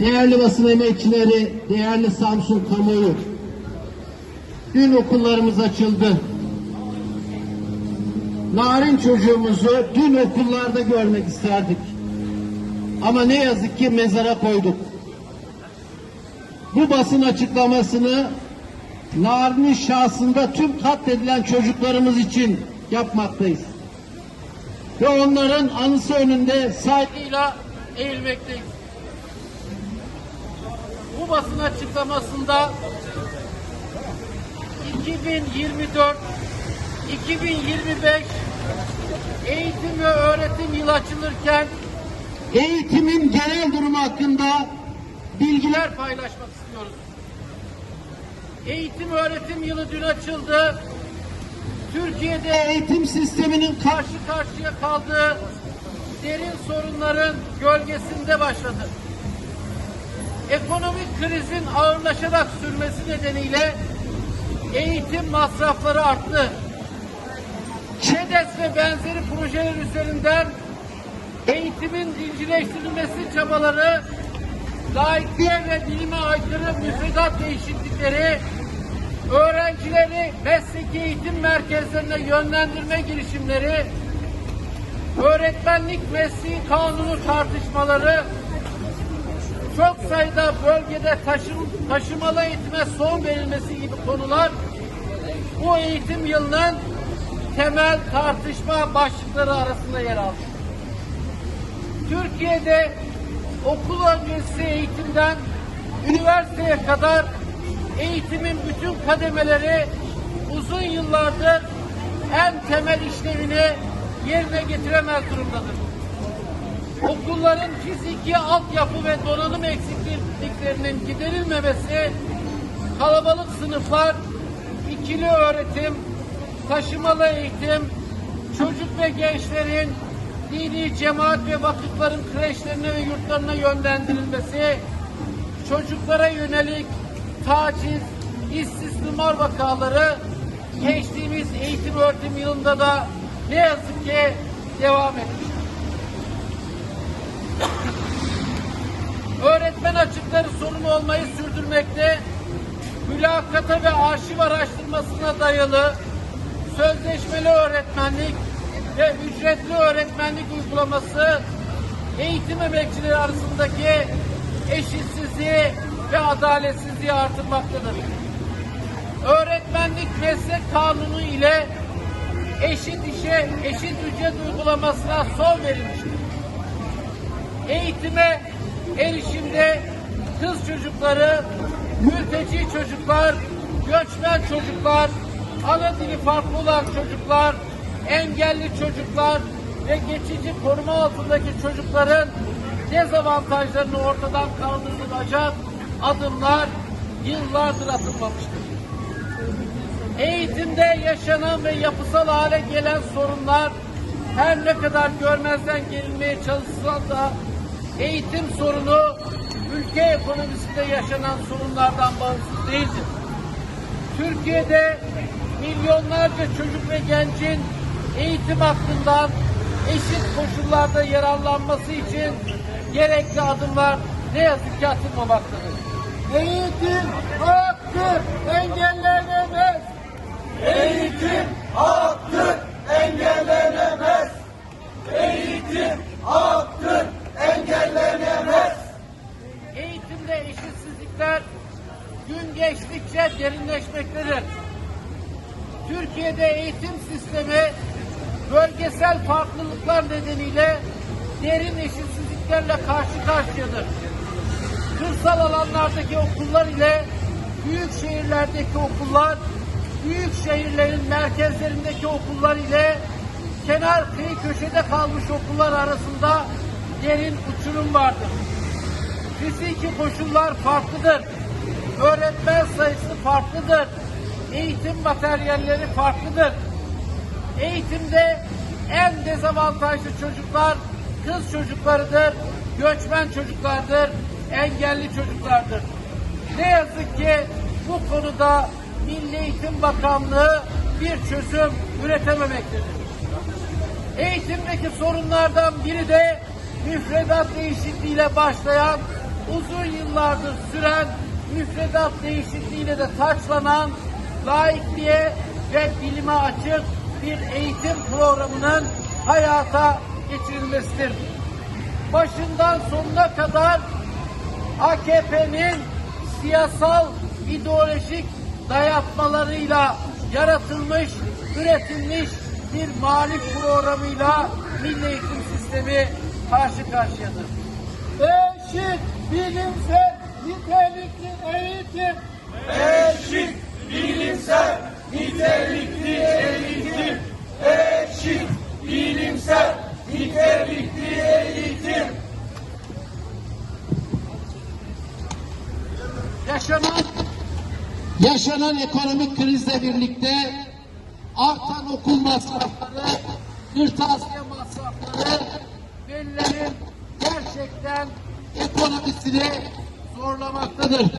Değerli basın emekçileri, değerli Samsun kamuoyu. Dün okullarımız açıldı. Narin çocuğumuzu dün okullarda görmek isterdik. Ama ne yazık ki mezara koyduk. Bu basın açıklamasını Narin'in şahsında tüm katledilen çocuklarımız için yapmaktayız. Ve onların anısı önünde saygıyla eğilmekteyiz. Bu basın açıklamasında 2024 2025 eğitim ve öğretim yılı açılırken eğitimin genel durumu hakkında bilgiler paylaşmak istiyoruz. Eğitim öğretim yılı dün açıldı. Türkiye'de eğitim sisteminin karşı karşıya kaldığı derin sorunların gölgesinde başladı. Ekonomik krizin ağırlaşarak sürmesi nedeniyle eğitim masrafları arttı. ÇEDES ve benzeri projeler üzerinden eğitimin dincileştirilmesi çabaları, laikliğe ve bilime aykırı müfredat değişiklikleri, öğrencileri mesleki eğitim merkezlerine yönlendirme girişimleri, öğretmenlik mesleği kanunu tartışmaları, çok sayıda bölgede taşım, taşımalı eğitime son verilmesi gibi konular bu eğitim yılının temel tartışma başlıkları arasında yer aldı. Türkiye'de okul öncesi eğitimden üniversiteye kadar eğitimin bütün kademeleri uzun yıllardır en temel işlevini yerine getiremez durumdadır. Okulların fiziki altyapı ve donanım eksikliklerinin giderilmemesi, kalabalık sınıflar, ikili öğretim, taşımalı eğitim, çocuk ve gençlerin dini cemaat ve vakıfların kreşlerine ve yurtlarına yönlendirilmesi, çocuklara yönelik taciz, istismar vakaları geçtiğimiz eğitim öğretim yılında da ne yazık ki devam etmiş. Açıkları sorunu olmayı sürdürmekte, mülakata ve arşiv araştırmasına dayalı sözleşmeli öğretmenlik ve ücretli öğretmenlik uygulaması eğitim emekçileri arasındaki eşitsizliği ve adaletsizliği artırmaktadır. Öğretmenlik meslek kanunu ile eşit işe eşit ücret uygulamasına son verilmiştir. Eğitime erişimde kız çocukları, mülteci çocuklar, göçmen çocuklar, ana dili farklı olan çocuklar, engelli çocuklar ve geçici koruma altındaki çocukların dezavantajlarını ortadan kaldırılacak adımlar yıllardır atılmamıştır. Eğitimde yaşanan ve yapısal hale gelen sorunlar her ne kadar görmezden gelinmeye çalışsa da eğitim sorunu ülke ekonomisinde yaşanan sorunlardan bağımsız değildir. Türkiye'de milyonlarca çocuk ve gencin eğitim hakkından eşit koşullarda yararlanması için gerekli adımlar ne yazık ki atılmamaktadır. Eğitim hakkı engellenemez. Eğitim hakkı engellenemez. Eğitim hakkı engellenemez. Eğitimde eşitsizlikler gün geçtikçe derinleşmektedir. Türkiye'de eğitim sistemi bölgesel farklılıklar nedeniyle derin eşitsizliklerle karşı karşıyadır. Kırsal alanlardaki okullar ile büyük şehirlerdeki okullar, büyük şehirlerin merkezlerindeki okullar ile kenar kıyı köşede kalmış okullar arasında derin uçurum vardır. Fiziki koşullar farklıdır. Öğretmen sayısı farklıdır. Eğitim materyalleri farklıdır. Eğitimde en dezavantajlı çocuklar kız çocuklarıdır, göçmen çocuklardır, engelli çocuklardır. Ne yazık ki bu konuda Milli Eğitim Bakanlığı bir çözüm üretememektedir. Eğitimdeki sorunlardan biri de müfredat değişikliğiyle başlayan uzun yıllardır süren müfredat değişikliğiyle de taçlanan laikliğe ve bilime açık bir eğitim programının hayata geçirilmesidir. Başından sonuna kadar AKP'nin siyasal ideolojik dayatmalarıyla yaratılmış, üretilmiş bir mali programıyla milli eğitim sistemi karşı karşıyadır. Eşit, bilimsel, nitelikli eğitim Eşit, bilimsel, nitelikli eğitim. Eşit, bilimsel, nitelikli eğitim. yaşanan yaşanan ekonomik krizle birlikte artan okul masrafları, kırtasiye masrafları velilerin gerçekten ekonomisini zorlamaktadır.